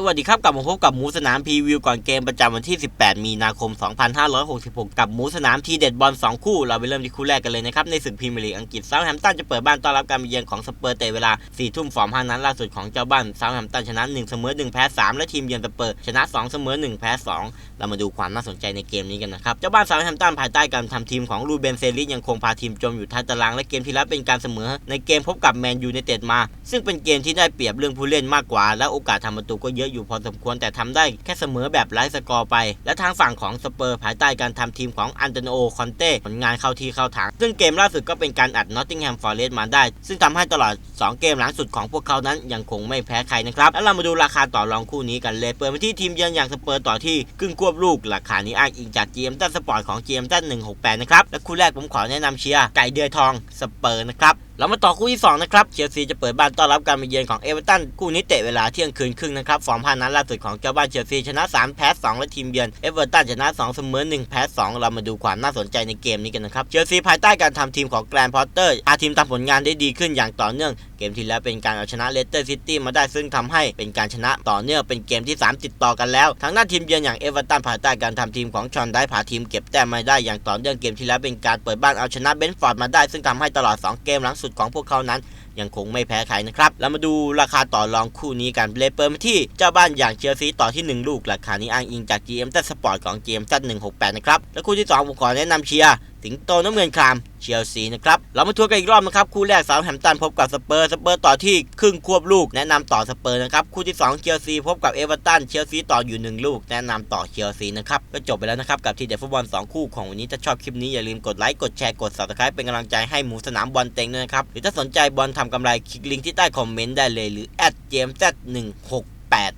สวัสดีครับกลับมาพบกับหมูสนามพรีวิวก่อนเกมประจำวันที่ 18 มีนาคม 2566 กับหมูสนามทีเด็ดบอล 2 คู่ เราไปเริ่มที่คู่แรกกันเลยนะครับ ในศึกพรีเมียร์ลีกอังกฤษเซาท์แฮมป์ตันจะเปิดบ้านต้อนรับการเยือนของสเปอร์เตะเวลา 4 ทุ่มฟอร์ม5นัดล่าสุดของเจ้าบ้านเซาท์แฮมป์ตันชนะ 1 เสมอ 1 แพ้ 3 และทีมเยือนสเปอร์ชนะ 2 เสมอ 1 แพ้ 2 เรามาดูความน่าสนใจในเกมนี้กันนะครับเจ้าบ้านเซาท์แฮมป์ตันภายใต้การทำทีมของลูเบนเซลิสยังคงพาทีมจมอยู่ท้ายตารางและเกมที่แล้วเป็นการเสมอ ในเกมพบกับแมนยูไนเต็ดมา ซึ่งเป็นเกมที่ได้เปรียบเรื่องผู้เล่นมากกว่า และโอกาสทำประตูก็เยอะอยู่พอสมควรแต่ทำได้แค่เสมอแบบไร้สกอร์ไป และทางฝั่งของสเปอร์ภายใต้การทำทีมของอันโตนิโอคอนเต้ผลงานเข้าที่เข้าทาง ซึ่งเกมล่าสุดก็เป็นการอัดนอตติงแฮมฟอร์เรสต์มาได้ ซึ่งทำให้ตลอด 2 เกมหลังสุดของพวกเขานั้นยังคงไม่แพ้ใครนะครับแล้วเรามาดูราคาต่อรองคู่นี้กันเลยเปิดไปที่ทีมเยือนอย่างสเปอร์ต่อที่ครึ่งควบลูกราคานี้อ้างอิงจาก GM ตันสปอร์ตของ GM ตัน168นะครับและคู่แรกผมขอแนะนำเชียร์ไก่เดือยทองสเปอร์นะครับ เรามาต่อคู่ที่2นะครับเชลซีจะเปิดบ้านต้อนรับการมาเยือนของเอเวอร์ตันคู่นี้เตะเวลาเที่ยงคืนครึ่งนะครับฟอร์มพานัดล่าสุดของเจ้าบ้านเชลซีชนะ 3 แพ้ 2 และทีมเยือนเอเวอร์ตันชนะ 2 เสมอ 1 แพ้ 2 เรามาดูความน่าสนใจในเกมนี้กันนะครับเชลซีภายใต้การทำทีมของแกรนพอตเตอร์พาทีมทำผลงานได้ดีขึ้นอย่างต่อเนื่องเกมที่แล้วเป็นการเอาชนะเลสเตอร์ซิตี้มาได้ซึ่งทำให้เป็นการชนะต่อเนื่องเป็นเกมที่ 3 ติดต่อกันแล้วทางด้านทีมเยือนอย่างเอเวอร์ตันภายใต้การทำทีมของชอนได้พาทีมเก็บแต้มมาได้อย่างต่อเนื่องเกมที่แล้วเป็นการเปิดบ้านเอาชนะเบนฟอร์ดมาได้ซึ่งทำให้ตลอด 2 เกมหลังสุดของพวกเขานั้น ยังคงไม่แพ้ใครนะครับเรามาดูราคาต่อรองคู่นี้กันเลยเปิดมาที่เจ้าบ้านอย่างเชลซีต่อที่ 1 ลูกราคานี้อ้างอิงจาก GM ตัดสปอร์ตของ GM ตัด168นะครับและคู่ที่2ผมขอแนะนำเชียร์สิงโตน้ำเงินครามเชลซีนะครับเรามาทัวร์กันอีกรอบนะครับคู่แรกเซาท์แฮมป์ตันพบกับสเปอร์สเปอร์ต่อที่ครึ่งควบลูกแนะนำต่อสเปอร์นะครับคู่ที่2เชลซีพบกับเอเวอร์ตันเชลซีต่ออยู่ 1 ลูก แนะนำต่อเชลซีนะครับก็จบไปแล้วนะครับกับทีเด็ดฟุตบอล2คู่ของวันนี้ถ้าชอบคลิปนี้อย่าลืมกดไลค์กดแชร์กด subscribe เป็นกำลังใจให้หมูสนามบอลเต็งด้วยนะครับหรือถ้าสนใจบอลทำกำไรคลิกลิงก์ที่ใต้คอมเมนต์ได้เลยหรือ @jmz168